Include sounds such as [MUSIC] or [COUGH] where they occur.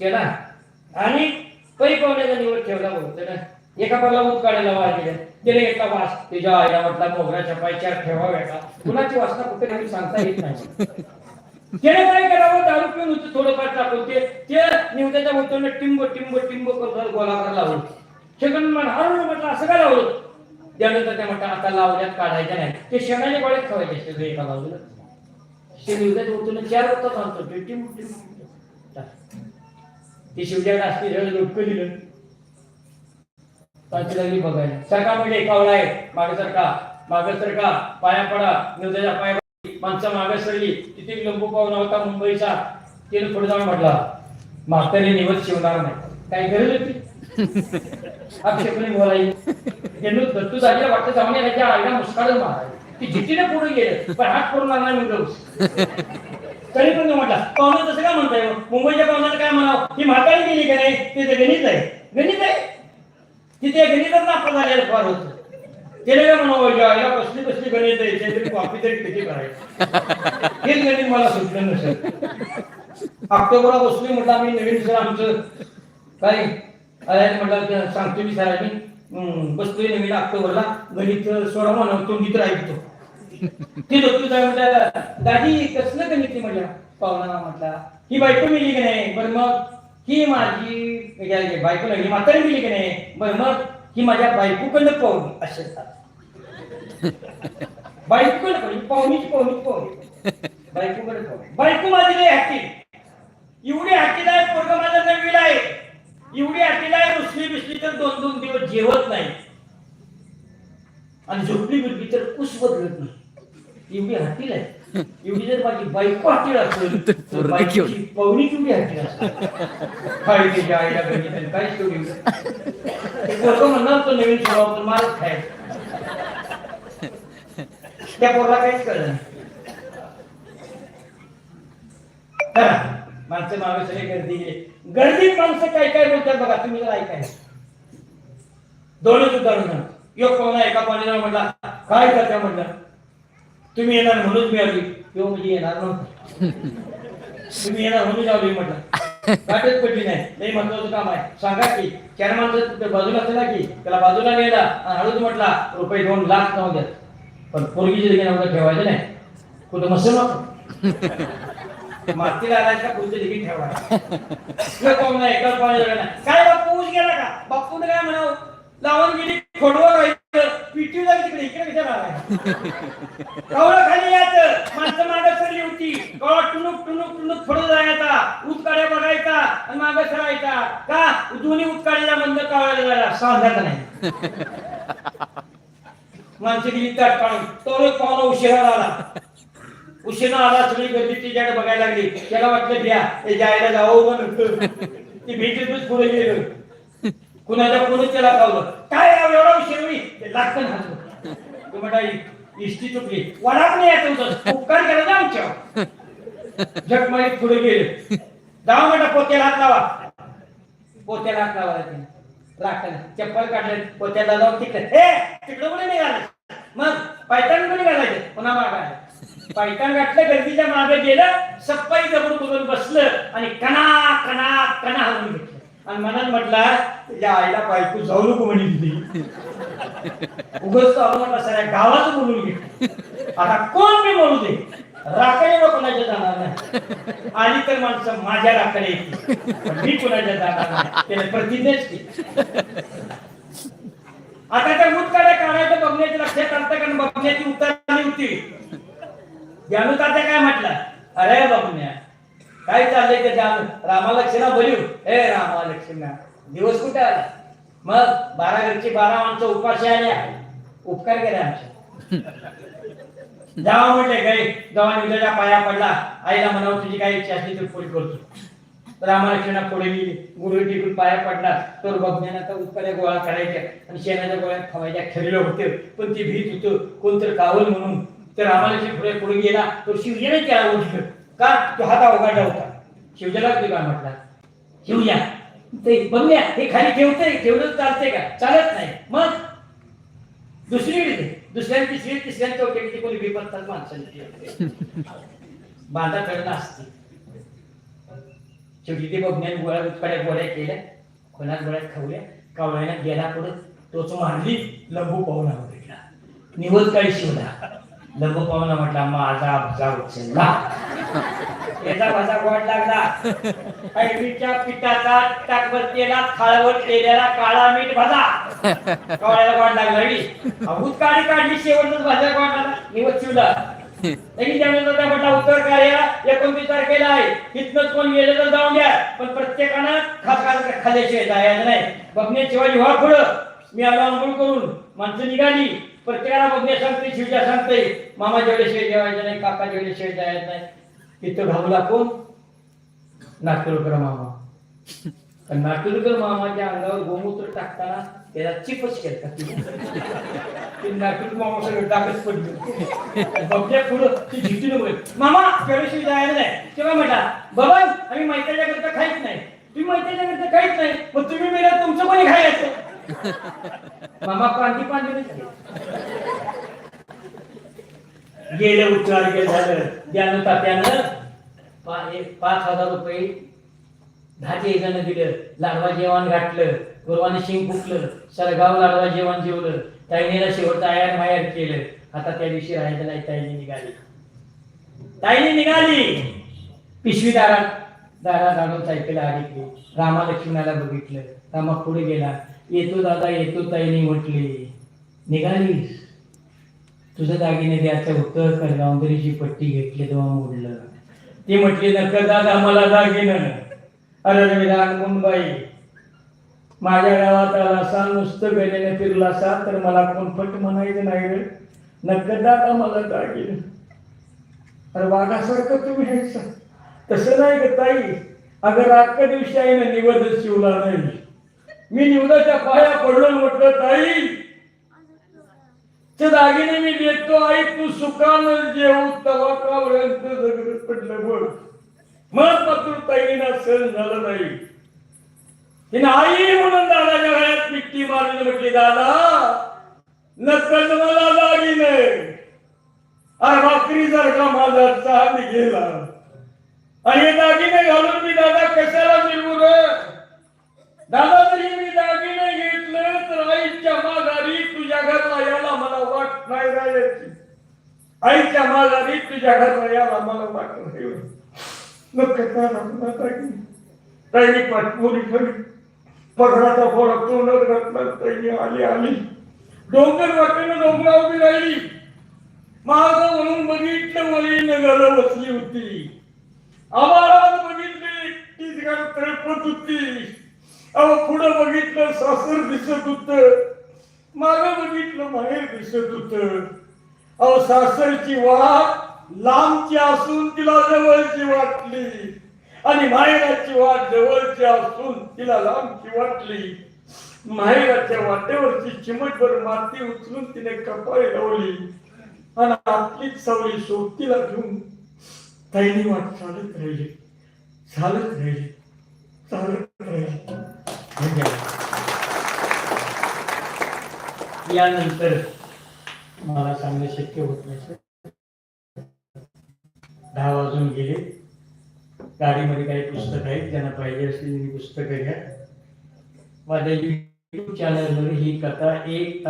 केला. आणि पै पाहुण्याचा निवड ठेवला बोलतो ना एका परला ऊत काढायला वाज दिले त्याने एका वास तिच्या आईला म्हटला मोगऱ्याच्या पायच्या ठेवाव्या का कुणाची वासना कुठे काही सांगता येत नाही. त्याने काय करावं? दारू पिऊन होतं थोडंफार टाकून ते ते निवदाच्या टिंब टिंब टिंब करतात गोलाकार लावून. शेकन मन हळू म्हटलं असं काय लावलं? त्यानंतर त्या म्हटलं आता लावल्यात काढायच्या नाही ते शेणाच्या गोळ्यात ठेवायचे सगळे एका बाजूला. ते निवदाच्या बोलतो चार होतात आणतो टिंब टिंब. ते शिवजाकडे असते जळ लोटकं दिलं. त्यांची लागली बघायला. सरका म्हणजे एकावला आहे मागे सरका मागे सरका पाया पडा. निवदाच्या पाया माणसं मागे सरली. तिथे लंबू पाहुणा होता मुंबईचा. तिने पुढे जाऊन म्हटला म्हातारी निवत शिवणार नाही. काय गरज होती? आक्षेपणे बोलायची त्यांनी दत्तू झालेल्या वाटत जाऊन याच्या आईला मुस्काळच मारायला. ती जितीने पुढे गेले. पण हात करून लागला मी तरी पण तो म्हटला पाहुणा तसं काय म्हणताय हो. मुंबईच्या पाहुण्याला काय म्हणावं? ही म्हातारी गेली का नाही? ते गणित आहे. गणित आहे? तिथे गणितच नापा झालेलं फार होतं. तिने काय म्हणावं यायला कसली कसली गणित आहे? ते तरी कॉपी तरी किती करायचं? हेच गणित मला सुटलं नसेल. ऑक्टोबरला बसली म्हटलं आम्ही नवीन सर आमचं. काय? अरे म्हटलं सांगतो मी सरांनी बसतोय नवीन ऑक्टोबरला. गणित सोडा म्हणून तो मित्र ऐकतो. ती डॉक्टर साहेब म्हटलं दादी कसलं ती म्हटलं? पाहुणा म्हटला ही बायको मिली की नाही? बरं मग ही माझी म्हणजे बायको नाही म्हातारी मिली की नाही? बरं मग ही माझ्या बायकोकडनं पाहुणी असे [LAUGHS] बायकोकडे पाहुणी पाहुणीची पाहुणी पाहुणी बायकोकडे पाहुणी बायको माझी नाही हॅकी एवढी आहे पोरग माझा नवीला आहे. एवढी आहे रुसली बिसली तर दोन दोन दिवस जेवत नाही. आणि झोपली बिरली तर कुस बदलत नाही. एवढी हातील आहे. एवढी जर माझी बायको हातील असेल तर बायकोची? पवनी केवढी असेल काय आईला पोरगं म्हणणार तो नवीन स्वभाव पण मारच खायचं त्या पोरला काहीच कळलं माणसं मागे सगळे गर्दी गर्दीत माणसं काय काय बोलतात बघा तुम्ही जर ऐकाय दोनच उदाहरण. सांगतो. एक पाहुणा एका पाहुण्याला म्हटला काय करता? म्हटलं तुम्ही येणार म्हणून मी आली किंवा म्हणजे येणार नव्हतं. तुम्ही येणार म्हणून आली म्हटलं. वाटत पडली नाही. लई महत्वाचं काम आहे. सांगा की चार माणसं तिथे बाजूला चला की त्याला बाजूला नेला आणि हळूच म्हटला रुपये दोन लाख नाव पण पोरगीची देखील नाव ठेवायचं नाही. कुठं मसल मातीला आलाय पुढचं देखील ठेवायचं कोण नाही एकाच पाणी काय बापू गेला का? बापून काय म्हणावं? लावून गेली खोडवर कवळं खाली यायचं. माणसं मागं सरली होती. कवळा टुनुक टुनुक टुनुक फोडून जायचा. उत्काड्या बघायचा आणि मागं सरायचा का? दोन्ही उत्काड्याला मंद कावळ्याला जायला सांगायचं नाही. माणसं गेली त्यात पाणी. तो एक पाहुणा उशिरा आला. उशिरा आला सगळी गर्दी तिच्याकडे बघायला लागली. त्याला वाटलं द्या. ते जायला जावं म्हणून. ती भीतीतच पुढे गेलं. कुणाच्या पुढे त्याला कावलं? काय एवढा उशीर मी. ते लागतं ना तू म्हणा इष्टी चुकली वडाप नाही येत तुझं उपकार केला ना आमच्या जग पुढे गेले. जाऊ म्हणा पोत्याला हात लावा. पोत्याला हात लावा त्याने. चप्पल काढले पोत्याला जाऊन तिकडे. हे तिकडे कुठे निघाले? मग पायतान कुठे घालायचं पुन्हा मागायला पायतान घातलं गर्दीच्या मागे गेलं सप्पाई जवळ करून बसलं आणि कणा कणा कणा हलवून घेतलं. आणि मनात म्हटलं तुझ्या आईला बायको जाऊ नको म्हणे तिथे. उगच तो आपण म्हटलं सगळ्या गावाचं बोलून घे. आता कोण मी बोलू दे. राखायला नको कोणाच्या जाणार नाही. आली तर माणसं माझ्या राखायला मी कोणाच्या जाणार नाही? त्याने प्रतिज्ञाच केली. आता त्या मुतकाड्या काढायचं बघण्याची लक्षात आलं कारण बघण्याची उतरली होती. जानू तात्या काय म्हटलं? अरे बघण्या काय चाललंय ते जानू रामा लक्ष्मणा बोलू ए रामा लक्ष्मणा दिवस कुठे आला? मग बारा घरचे बारा माणसं उपाशी आले. उपकार केले आमचे. जावा म्हटले काही जेव्हा निवजाच्या पाया पडला. आईला म्हणावं तुझी काही इच्छा असली तर पुढे करतो. रामलक्ष्मणा पुढे गेली गुरु टिकून पाया पडला. तर बघण्याचा तर गोळा करायच्या. आणि शेणाच्या गोळ्या खवायच्या. ठरलं होते. पण ती भीत होतं. कोणतर कावल म्हणून. तर रामलक्ष्मण पुढे पुढे गेला तर शिवजीने त्याला उठलं. का? तो हाता अवघडला होता. शिवजाला तुला काय म्हटला. शिवजा ते बघल्या हे खाली ठेवते ठेवलं चालते का? चालत नाही. मग दुसरीकडे दे. दुसऱ्या तिसरी तिसऱ्या चौथ्या कोणी बिपत्तात माणसाने [LAUGHS] बांधा चढणं असते. शेवटी ते बघण्यात गोळ्या कडे गोळ्या केल्या. कोणात गोळ्यात खावल्या. कावळ्यानं गेला पुढे. तोच मारली. लंबू पाहुणा भेटला निवत काही शिवला? लंबू पाहुणा म्हटला माझा भजा उचलला. याचा भजा गोड लागला. कैरीच्या पिठाचा टाकवर केला थाळवर केलेला काळा मीठ भजा. कावळ्याला [LAUGHS] गोड लागला बी. अभूत काळी काढली शेवटच गोड लागला निवत शिवला. लगेच त्यानंतर त्या म्हटला उत्तर कार्य एकोणतीस तारखेला आहे. तिथनंच कोण गेलं तर जाऊन द्या. पण प्रत्येकानं खास खाल्ल्याशिवाय जायचं नाही. बघण्याशिवाय जेव्हा पुढं. मी आलो आंघोळ करून. माणसं निघाली. प्रत्येकाला बघण्या सांगते शिवजा सांगते मामा जेवढ्याशिवाय जेवायचं नाही काका जेवढ्याशिवाय जायचं नाही. तिथं घावला कोण नागपूरकर मामा पण नागपूरकर मामाच्या अंगावर गोमूत्र टाकताना त्याला चिपच केलता ते नागपूर मामा सगळं टाकच पडलं. बघ्या पुढं ती झिटी नको मामा जेवढ्याशिवाय जायला नाही. तेव्हा म्हटला बाबा आम्ही मैत्रीच्या करता खायच नाही. तुम्ही मैत्रीच्या करता काहीच नाही. मग तुम्ही मेला तुमचं कोणी खायचं मामा पांढरी पांढरी गेलं उच्चार केलं झालं. ज्ञान तात्यानं पाच हजार रुपये दहाचे जण दिलं. लाडवा जेवण घातलं गुरुवाने शिंग फुकलं सरगाव लाडवा जेवण जेवलं. ताईनेला शेवट आयार मायार केलं. आता त्या दिवशी राहायला नाही ताईने निघाली. ताईने निघाली. पिशवी दारात दारा दाडून सायकल अडकली रामालक्ष्माला बघितलं. रामा पुढे गेला. येतो दादा येतो ताईने म्हटली. निघालीस तुझं दागिने द्यायचं होतं करगावंदरीची पट्टी घेतली तेव्हा मोडलं. ती म्हटली नका दादा मला दागिनं अरे विरान मुंबई माझ्या गावात आलासा नुसतं बेलेने फिरला असा तर मला कोणपट म्हणायचं नाही रे. नका दादा मला दागिनं अरे वाघासारखं तुम्ही ह्यायचा तसं नाही ग ताई. अगं रातच्या दिवशी आहे ना निवद शिवला नाही. मी निवदाच्या पाया पडलो म्हटलं ताई दागिने मी देतो. आई तू सुखान जेऊ तवा का जगत मात्र सहन झालं नाही. तिने आई म्हणून दादाच्या गळ्यात पिट्टी मारली म्हटली दादा नकल मला दागिने. अरे भाकरी का माझा चहा निघेला आणि दागिने घालून मी दादा कशाला निघू रे? दादा जरी मी दागिने घेतले तर आईच्या माघारी तुझ्या घरला यायला मला वाट नाही राहायची. आईच्या माघारी तुझ्या घरला यायला मला वाट नाही मग कसा राहणार दागिने ताईने पाठपुरी ठेवली पगडाचा फोडा तोंडात घातला ताईने आली आली डोंगर वाटेनं डोंगरा उभी राहिली माग म्हणून बघितलं वळी नगर बसली होती आम्हाला बघितली तीच गाड तळपत होती अहो पुढं बघितलं सासर दिसत होत माग बघितलं माहेर दिसत होत. अहो सासरची वाट लांबची असून तिला जवळची वाटली. आणि माहेराची वाट जवळची असून तिला लांबची वाटली. माहेराच्या वाटेवरची चिमटभर माती उचलून तिने कपाळी लावली. आणि आपलीच सावली सोबतीला घेऊन तैनी वाट चालत राहिली. चालत राहिली. चालत राहिली. यानंतर मला सांगणं शक्य होत नाही सर. दहा वाजून गेले. गाडीमध्ये काही पुस्तक आहेत ज्यांना पाहिजे असलेली पुस्तकं घ्या. माझ्या युट्यूब चॅनलवर ही कथा एक